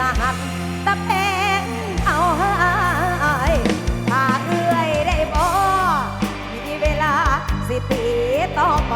ตาหักตะป็นเอาห้ยถาเอื่อยได้บ่มีเวลาสิปีต่อไป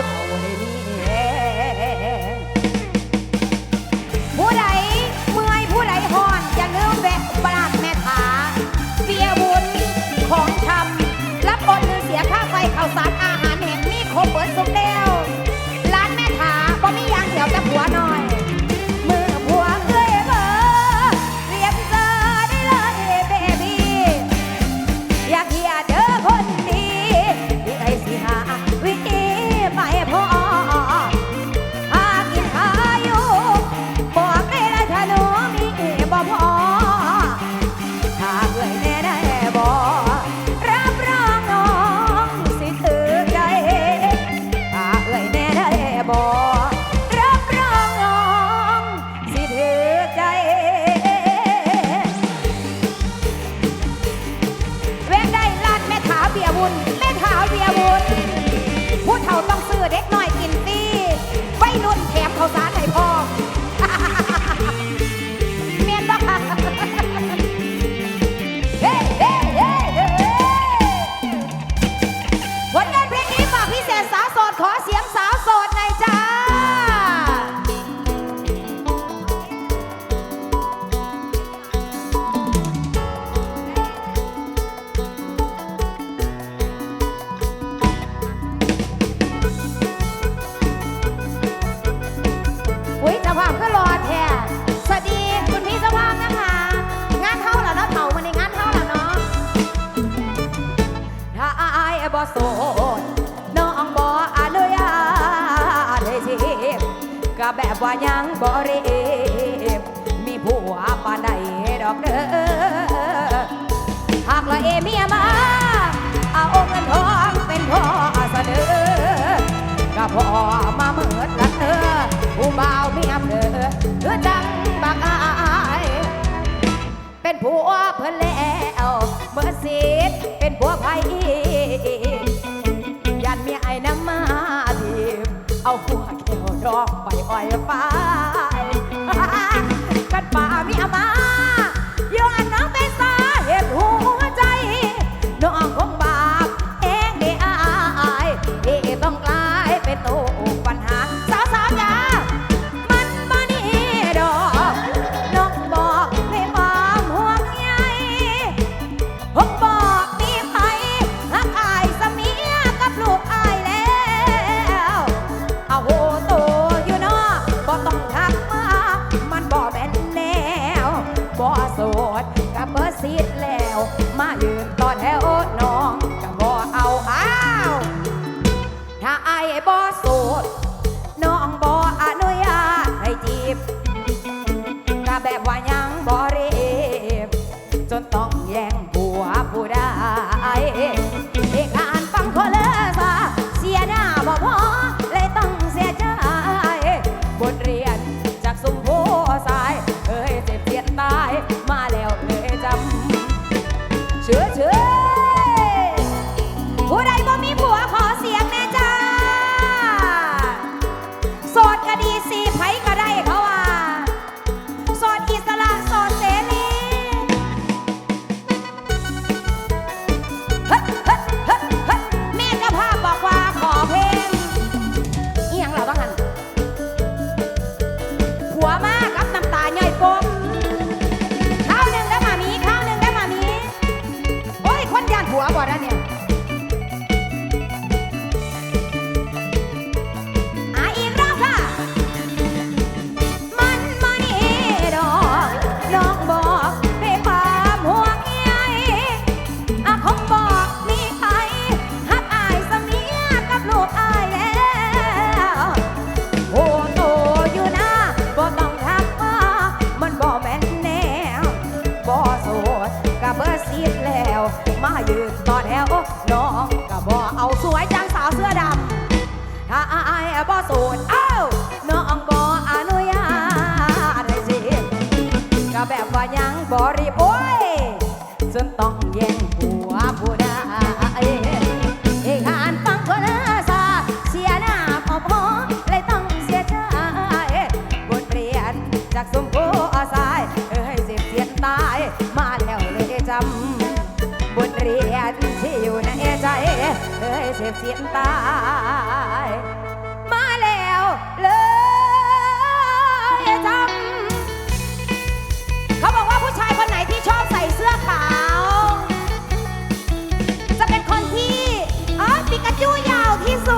我 ต้องเซื้อเด็กน ก็แบบว่ายังบ่เรีบมีผัวปานใดดอกเด้อหากละเอเมียมาเอาองค์เงินทองเป็นพ่อเสนอก็พ่อมาเมือนกันเธอผู้บ่าวเมียเธอเธอดังบักอายเป็นผัวเพล่แล้วเมื่อสิทเป็นผัวไผยันเมียไอ้น้ำมาทีเอาผั ดอกไปอ่อยฟ้กันป่ามีอามา มายืนต่อแถวน้องก็บ่อเอาสวยจังสาวเสื้อดำถ้าอายบ่สูดเอ้าน้องบ่อนุญาตให้สิกะแบบว่ายังบ่รีบโอ้ยจนต้องแย่ง เสียเสียนตาย มาแล้วเลยจำเขาบอกว่าผู้ชายคนไหนที่ชอบใส่เสื้อขาว จะเป็นคนที่อ๋อปิกาจูยาวที่สุด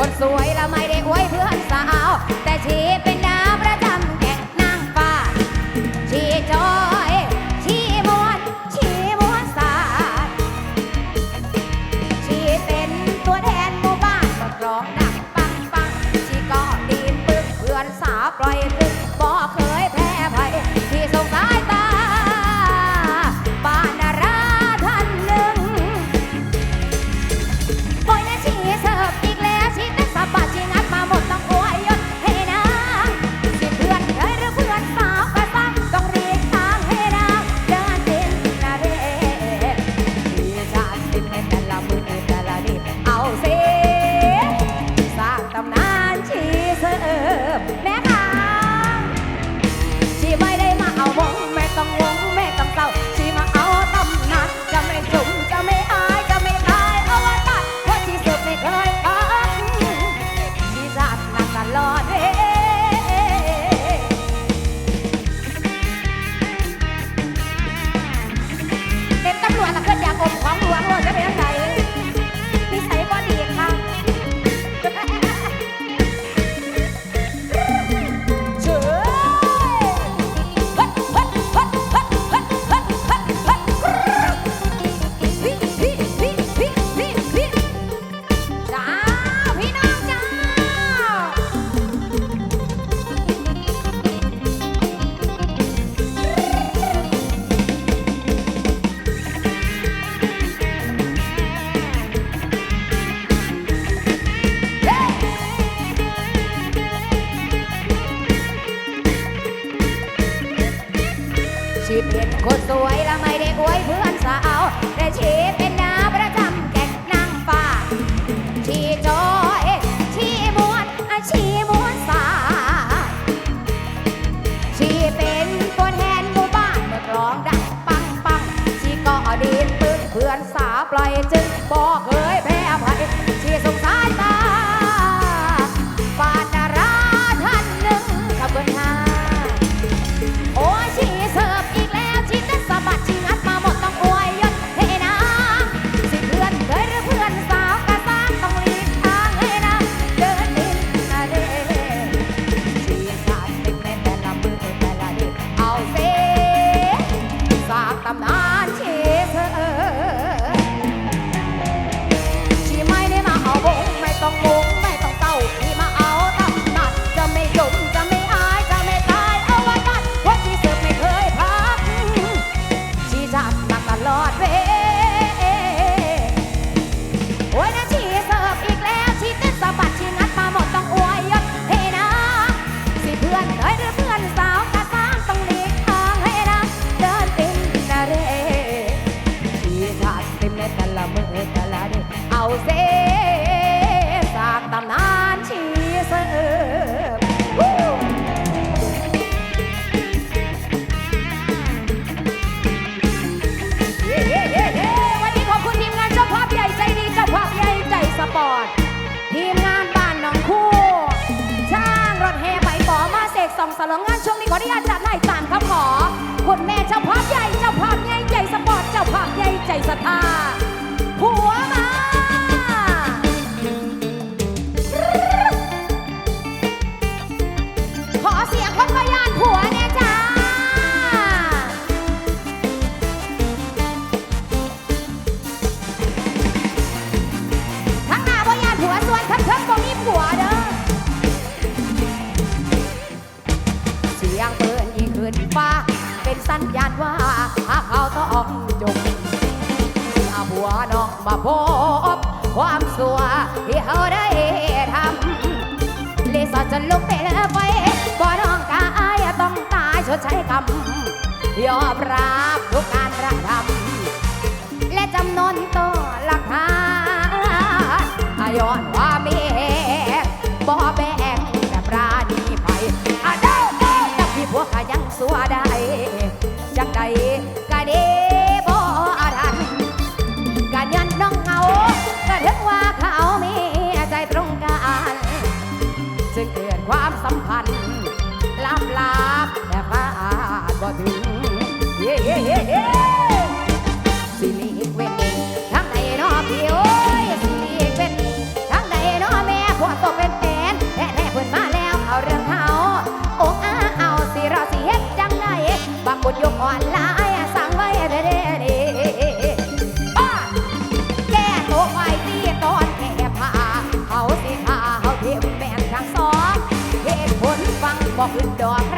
คนสวยและไม่ได้อวยเพื่อนสาว แต่ชีเป็น สวยและไม่ได้อวยเพื่อนสาวแต่ชีเป็นนาประจำแก่งนางฟ้าชีจอยชีมวนอชีมวนสายชีเป็นตัวแทนหมู่บ้านเมื่อร้องดังปังปังชีก็ดีดปึ้งเพื่อนสาวปล่อยจึงบอก สลองงานช่วงนี้ขออนุญาตจัดไล่ตามคำขอคุณแม่เจ้าภาพใหญ่เจ้าภาพใหญ่ใจสปอร์ตเจ้าภาพใหญ่ใจศรัทธา ยอมรับทุก บอกอึดดอก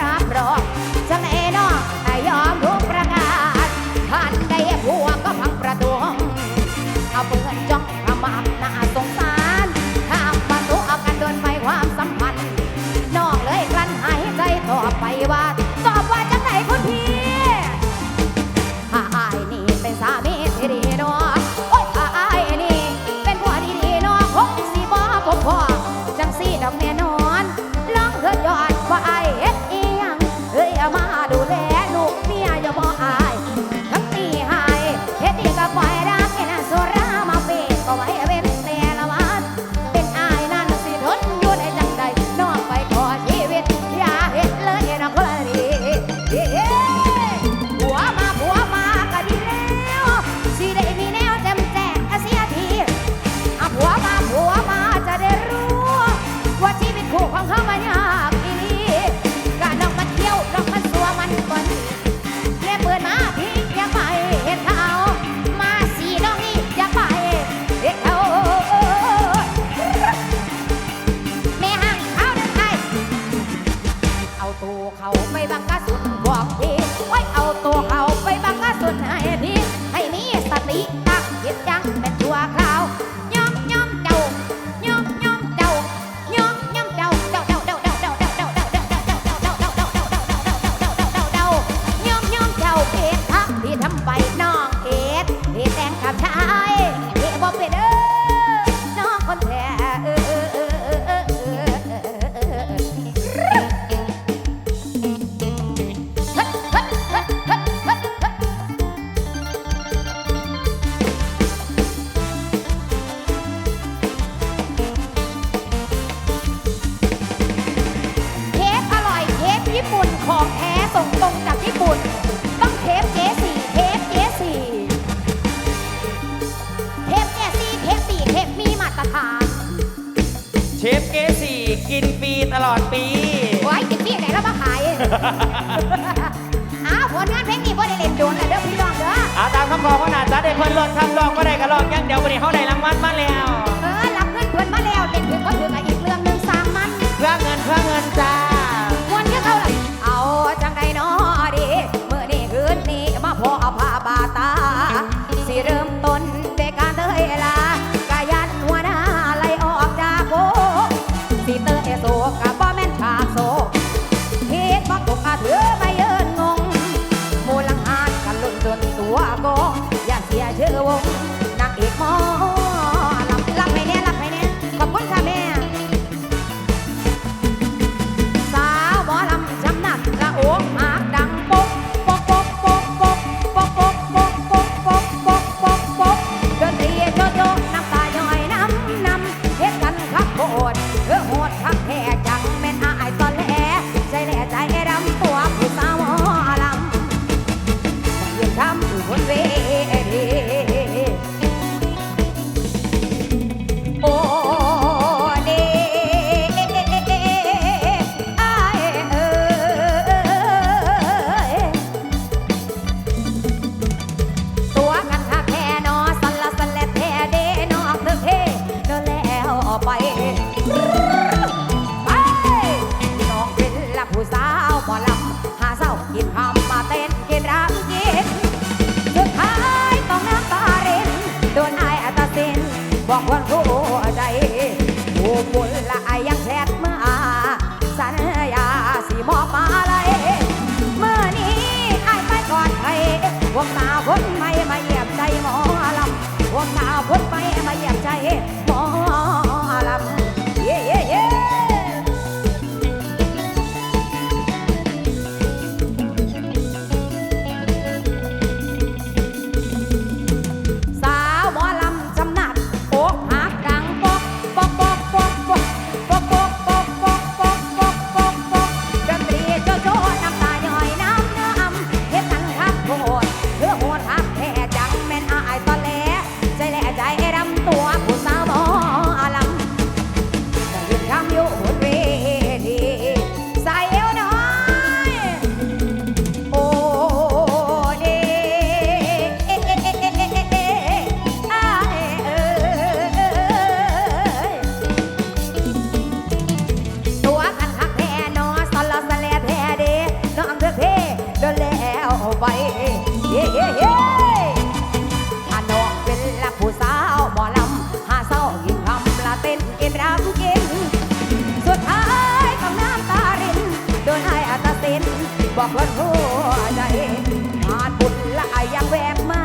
หัดบุญละยังแวกมา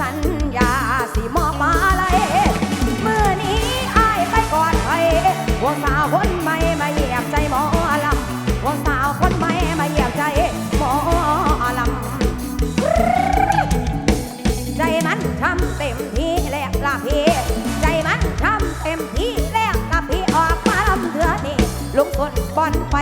สัญญาสิมอบมาเลยมื่อนี้อไปกอนไปหัวสาวคนใม่มาเยีใจหมอลำหัวสาวคนใม่มาเยีใจหมอลำใจมันทำเต็มที่แล้วละพี่ใจมันทำเต็มที่แล้วละพี่ออกมาเถือนี่ลุนบนไป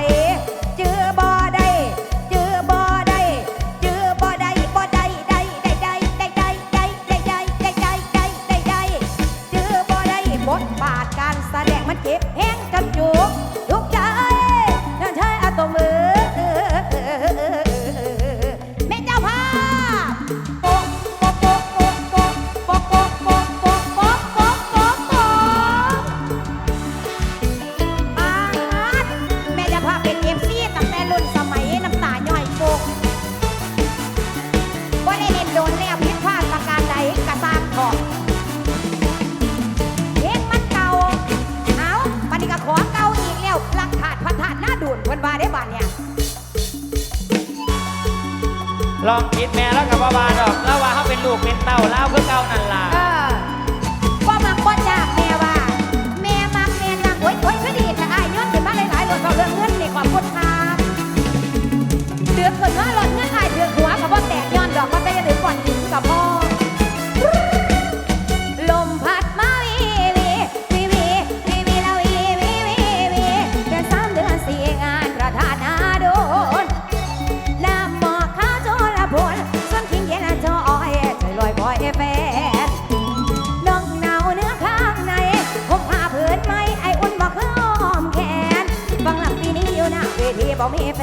call me if